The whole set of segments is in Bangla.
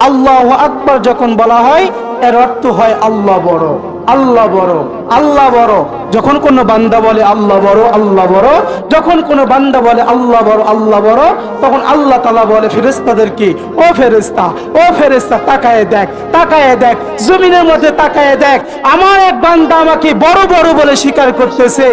আল্লাহ আকবার যখন বলা হয় এর অর্থ হয় আল্লাহ বড় আল্লাহ বড়। আল্লাহ বড়। যখন কোনো বান্দা বলে আল্লাহ বড় আল্লাহ বড়। যখন কোনো বান্দা বলে আল্লাহ বড় আল্লাহ বড়, তখন আল্লাহ তালা বলে ফেরেস্তাদেরকে ও ফেরেস্তা ও ফেরেস্তা তাকায় দেখ তাকায় দেখ, জমিনের মধ্যে তাকায় দেখ। আমার এক বান্দা আমাকে বড় বড় বলে স্বীকার করতেছে।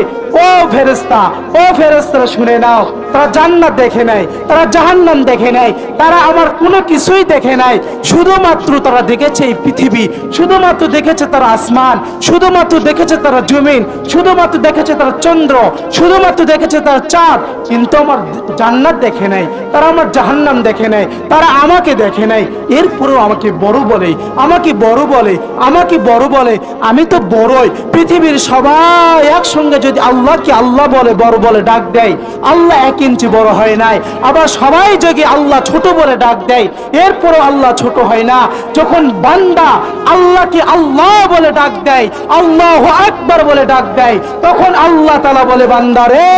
ও ফেরেস্তা ও ফেরেস্তারা শুনে নাও। তারা জান্নাত দেখে নাই, তারা জাহান্নাম দেখে নাই, তারা আমার কোনো কিছুই দেখে নাই। শুধুমাত্র তারা দেখেছে এই পৃথিবী, শুধুমাত্র দেখেছে তারা আসমান, শুধুমাত্র দেখেছে তারা জমিন, শুধুমাত্র দেখেছে তারা চন্দ্র, শুধুমাত্র দেখেছে তারা চাঁদ, কিন্তু আমার জান্নাত দেখে নাই, তারা আমার জাহান্নাম দেখে নাই, তারা আমাকে দেখে নাই। এরপরেও আমাকে বড় বলে, আমাকে বড় বলে, আমাকে বড় বলে, আমি তো বড়ই। পৃথিবীর সবাই একসঙ্গে যদি আল্লাহকে আল্লাহ বলে, বড় বলে ডাক দেয়, আল্লাহ এক ইঞ্চি বড় হয় নাই। আবার সবাই যদি আল্লাহ ছোট বলে ডাক দেয়, এরপরও আল্লাহ ছোট হয় না। যখন বান্দা আল্লাহকে আল্লাহ বলে ডাক দেয়, আল্লাহ আকবার বলে ডাক দেয়, তখন আল্লাহ তালা বলে, বান্দা রে,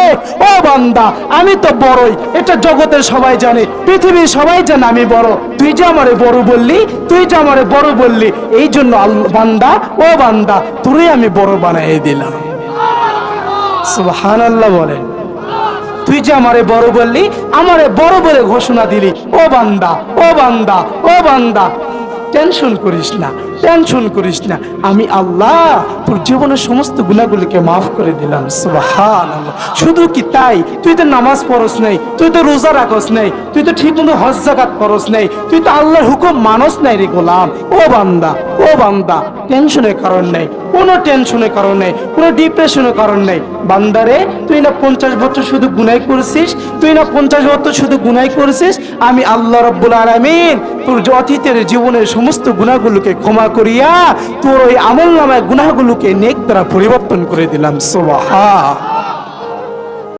ও বান্দা, আমি তো বড়ই, এটা জগতের সবাই জানে, পৃথিবীর সবাই জানে আমি বড়। তুই যে আমারে বড় বললি, তুই যে আমারে বড় বললি, এই জন্য বান্দা, ও বান্দা, তোরে আমি বড় বানাই দিলাম। আল্লাহ বলেন। তুই যে আমারে বড় বললি, আমারে বড় বলে ঘোষণা দিলি, ও বান্দা ও বান্দা ও বান্দা। টেনশন করিস না টেনশন করিস না। আমি আল্লাহ তোর জীবনের সমস্ত গুণাগুলিকে মাফ করে দিলাম। শুধু কি তাই? তুই তো নামাজ পড়স নাই, তুই তো রোজা রাখস নাই, তুই তো ঠিক মতো হজ, জাকাত করস নাই, তুই তো আল্লাহর হুকুম মানস নাই রে গোলাম। ও বান্দা ও বান্দা, টেনশনের কারণ নেই। কোনো টেনশনের কারণ নেই, কোনো ডিপ্রেশনের কারণ নেই। বান্দারে, তুই না পঞ্চাশ বছর শুধু গুনাই করেছিস, তুই না পঞ্চাশ বছর শুধু গুনাই করেছিস, আমি আল্লাহ রব্বুল আলমিন তোর অতীতের জীবনের সমস্ত গুণাগুলোকে ক্ষমা করিয়া তোর ওই আমল নামায় গুণাগুলোকে নেক দ্বারা পরিবর্তন করে দিলাম। সোবাহা